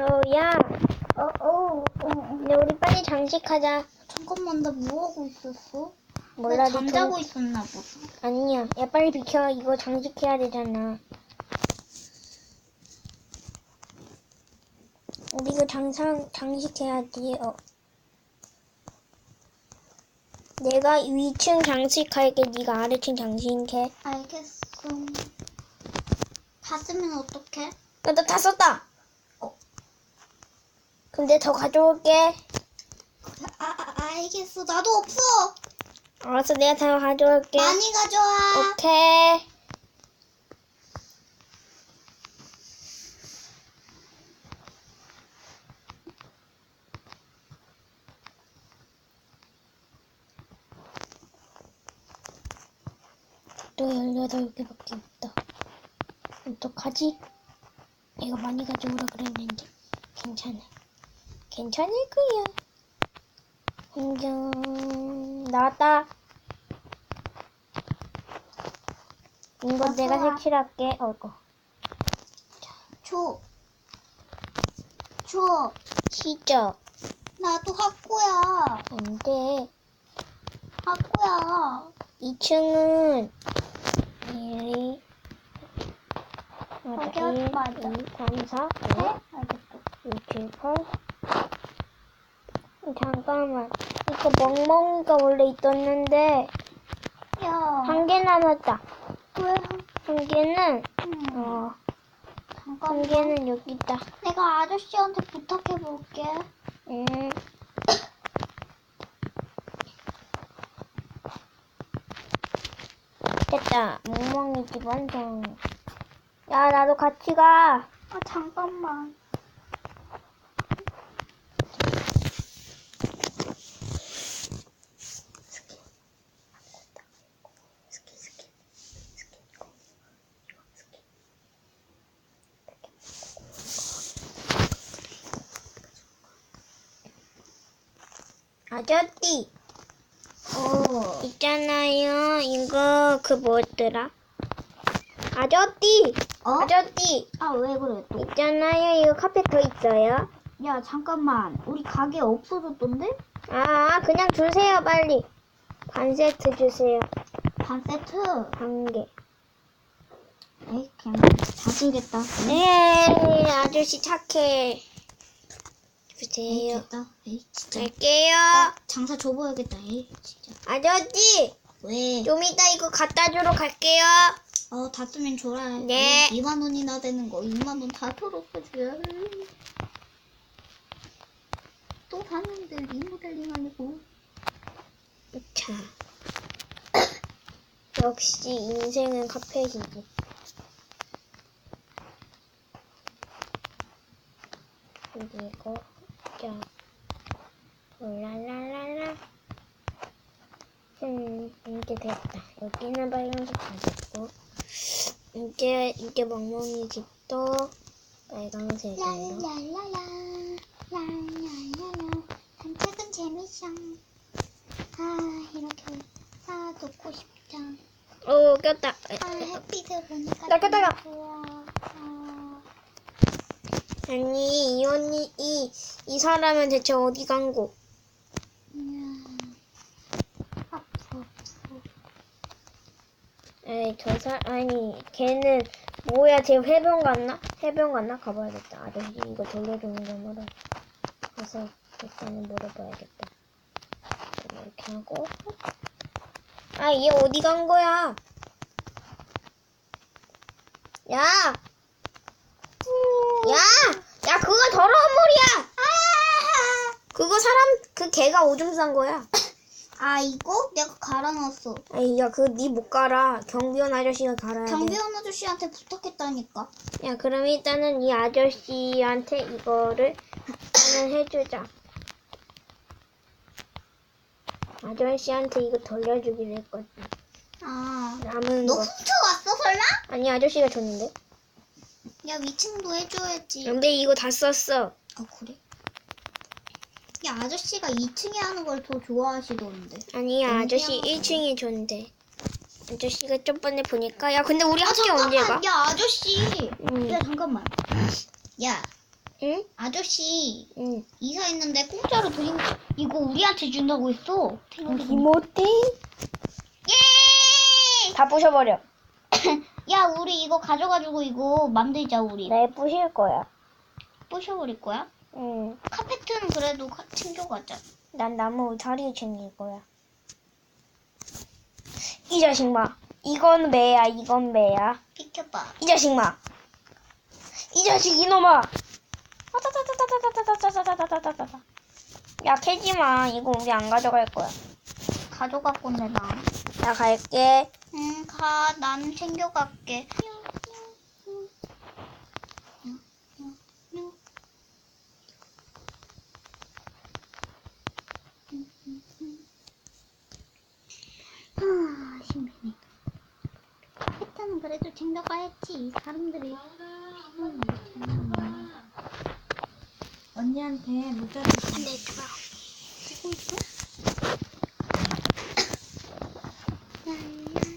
어, 야. 어, 어, 어. 근데 우리 빨리 장식하자. 잠깐만, 나 뭐하고 있었어? 몰라, 나 니 잠자고 돈- 있었나 보다. 아니야. 야, 빨리 비켜. 이거 장식해야 되잖아. 우리 이거 장상, 장식해야지. 어. 내가 위층 장식할게. 네가 아래층 장식해. 알겠어. 다 쓰면 어떡해? 야, 나다 썼다. 어. 근데 더 가져올게. 아, 아, 알겠어. 나도 없어. 알았어, 내가 다 가져올게. 많이 가져와. 오케이. 또 18개밖에 없다. 어떡하지? 이거 많이 가져오라 그랬는데. 괜찮아. 괜찮을 거야. 환경, 나왔다. 이거 어서 내가 와. 색칠할게. 어이구. 줘. 줘. 시죠? 나도 학고야. 안 돼. 학고야. 2층은 1, 거기 1, 맞아. 2, 3, 4, 네? 5, 알겠어. 6, 7, 8. 잠깐만. 이거 멍멍이가 원래 있었는데, 야. 한 개 남았다. 왜? 한 개는, 음, 어, 한 잠깐만. 개는 여기 있다. 내가 아저씨한테 부탁해 볼게. 음. 됐다. 멍멍이 집 완성. 야, 나도 같이 가. 아, 잠깐만. 아저씨, 어. 있잖아요. 이거, 그 뭐였더라? 아저씨! 어? 아저씨! 아, 왜 그래 또? 있잖아요. 이거 카페 더 있어요. 야, 잠깐만. 우리 가게 없어졌던데? 아, 그냥 주세요, 빨리. 반 세트 주세요. 반 세트. 한 개. 에이, 그냥 다 주겠다. 네, 아저씨 착해. 주세요. 에이, 진짜. 갈게요. 장사 줘봐야겠다. 에이, 진짜. 아저씨, 왜? 좀 이따 이거 갖다 주러 갈게요. 어, 다 쓰면 줘라. 네. 2만 원이나 되는 거 2만 원다 털었어줘야 또 사는데 리모델링 아니고. 자. 역시 인생은 카페이지. 그리고 자, 랄랄랄라. 음, 이제 됐다. 여기는 빨간색 다 됐고, 이제 이제 멍멍이 집도 빨간색으로. 산책은 재밌어. 아, 이렇게 쌓아놓고 싶다. 오, 꼈다. 아, 햇빛을 보니까 나가. 좋아. 아, 아니 이 언니 이 이 사람은 대체 어디 간고? 음. 아프, 아프. 에이 저사 아니 걔는 뭐야 쟤 해변 갔나? 해변 갔나? 가봐야겠다. 아저씨 이거 돌려주는 거뭐라 가서 일단은 물어봐야겠다. 이렇게 하고 아 얘 어디 간 거야? 야! 야! 야 그거 더러운 물이야! 그거 사람 그 개가 오줌 싼 거야. 아, 이거 내가 갈아 놨어. 아이 야 그거 니 못 갈아. 경비원 아저씨가 갈아야 돼. 경비원 아저씨한테 부탁했다니까. 야, 그럼 일단은 이 아저씨한테 이거를 일단은 해주자. 아저씨한테 이거 돌려주기로 했거든. 아, 남은 너 거. 훔쳐왔어, 설마? 아니, 아저씨가 줬는데. 야, 위층도 해줘야지. 근데 이거 다 썼어. 아, 그래? 야, 아저씨가 2층에 하는 걸 더 좋아하시던데. 아니, 너무 아저씨 미안하다. 1층에 줬는데. 아저씨가 저번에 보니까. 야, 근데 우리 아, 학교 언제 가? 잠깐만. 야, 아저씨. 음. 야, 잠깐만. 야, 응? 아저씨 응. 이사했는데 공짜로 드린 이거 우리한테 준다고 했어. 이모띠? 예! 다 부셔버려. 야, 우리 이거 가져가지고 이거 만들자 우리. 내 부실 거야. 부셔버릴 거야? 응. 카페트는 그래도 가- 챙겨가자. 난 나무 자리 챙길 거야. 이 자식 마. 이건 매야, 이건 매야. 비켜봐. 이 자식 마. 이 자식 이놈아. 아따따따따따따따따따따따따따. 야 캐지 마. 이거 우리 안 가져갈 거야. 가져갈 건데 나. 나 갈게. 응, 가. 난 챙겨갈게. 아, 심심해. 그래도 챙겨가야지. 사람들이. 음, 언니한테 문자 안 돼, 있어봐. 쓰고 있어?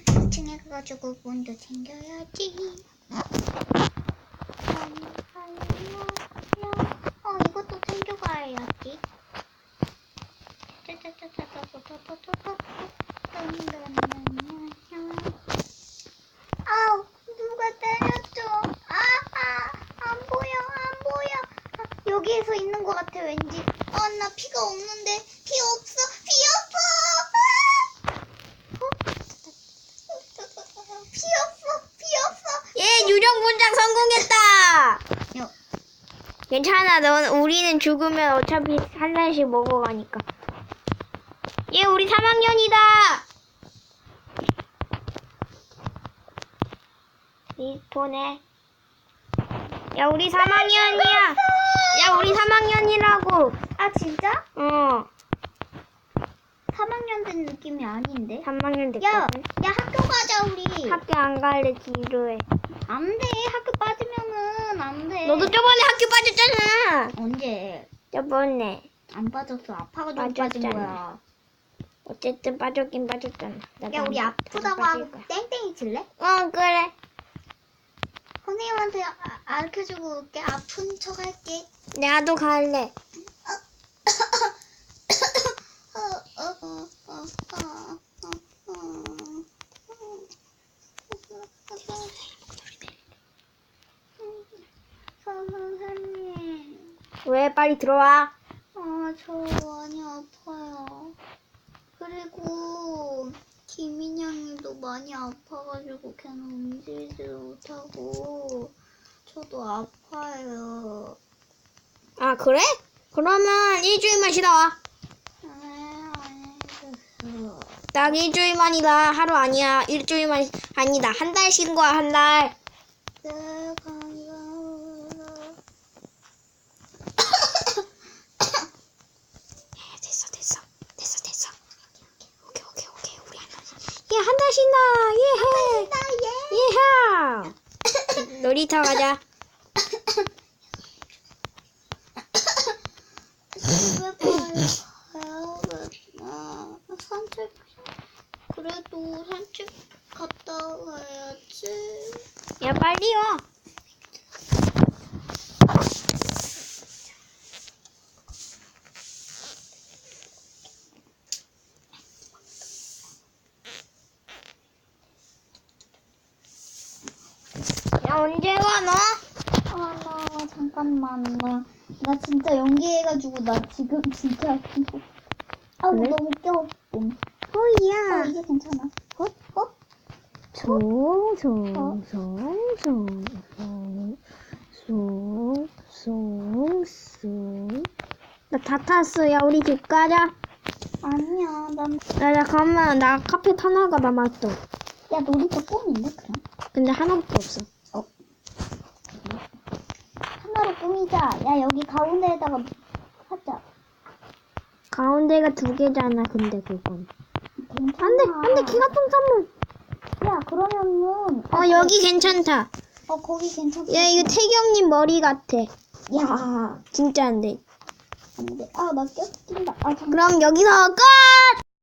2층에 가가지고 문도 챙겨야지. 어, 이것도 챙겨가야지. 아우, 누가 때렸죠? 아, 아, 안 보여, 안 보여. 아, 여기에서 있는 것 같아, 왠지. 아, 나 피가 없는데. 피 없어, 피 없어! 아! 어? 피 없어, 피 없어! 예, 유령 분장 성공했다. 야, 괜찮아. 넌 우리는 죽으면 어차피 한 잔씩 먹어가니까. 예, 우리 3학년이다. 리스폰해. 야, 우리 3학년이야. 야, 우리 3학년이라고. 아, 진짜? 어, 3학년 된 느낌이 아닌데? 3학년 야, 됐거든. 야, 학교 가자, 우리. 학교 안 갈래, 지루해. 안 돼, 학교 빠지면은 안 돼. 너도 저번에 학교 빠졌잖아. 언제? 저번에. 안 빠졌어. 아파가지고 빠진. 거야. 어쨌든 빠졌긴 빠졌잖아. 야, 우리 안- 아프다고 하고. 땡땡이 칠래? 어, 그래. 선생님한테 아, 가르쳐주고 올게. 아픈 척 할게. 나도 갈래. 선생님, 왜 빨리 들어와? 아, 저 많이 아파요. 그리고 김인영이도 많이 아파가지고 걔는 움직이지도 못하고 저도 아파요. 아, 그래? 그러면 일주일만 쉬다 와. 네. 딱 일주일만이다. 하루 아니야. 일주일만, 아니다. 한 달 쉬는 거야, 한 달. 네, 감사합니다. 됐어. 됐어, 됐어. 오케이, 오케이, 오케이. 우리 한 달. 예, 한달 쉰다. 예해. 나 예. 예하. 놀이터 가자. 산책 그래도 산책 갔다 가야지. 야, 빨리 와. 야, 언제 와, 너? 아, 나 잠깐만 나, 나 진짜 연기해가지고 나 지금 진짜 기고 아 그래? 너무 껴. 음. 어 호이야. 이게 괜찮아. 어? 어? 송송송송송송송 나다 탔어. 야, 우리 집 가자. 아니야 난. 야, 야, 가만. 나 카페 하나가 남았어. 야 놀이터 꿈인데 그럼? 근데 하나밖에 없어. 하나로 꾸미자. 야 여기 가운데에다가 하자. 가운데가 두 개잖아, 근데 그건. 괜찮아. 안 돼, 안 돼, 기가통 선물. 야 그러면은. 어, 여기 괜찮다. 어 거기 괜찮다. 야, 이거 태경님 머리 같아. 야. 진짜 안 돼. 안 돼. 아 나 껴. 낀다. 아 잠깐. 그럼 여기서 끝!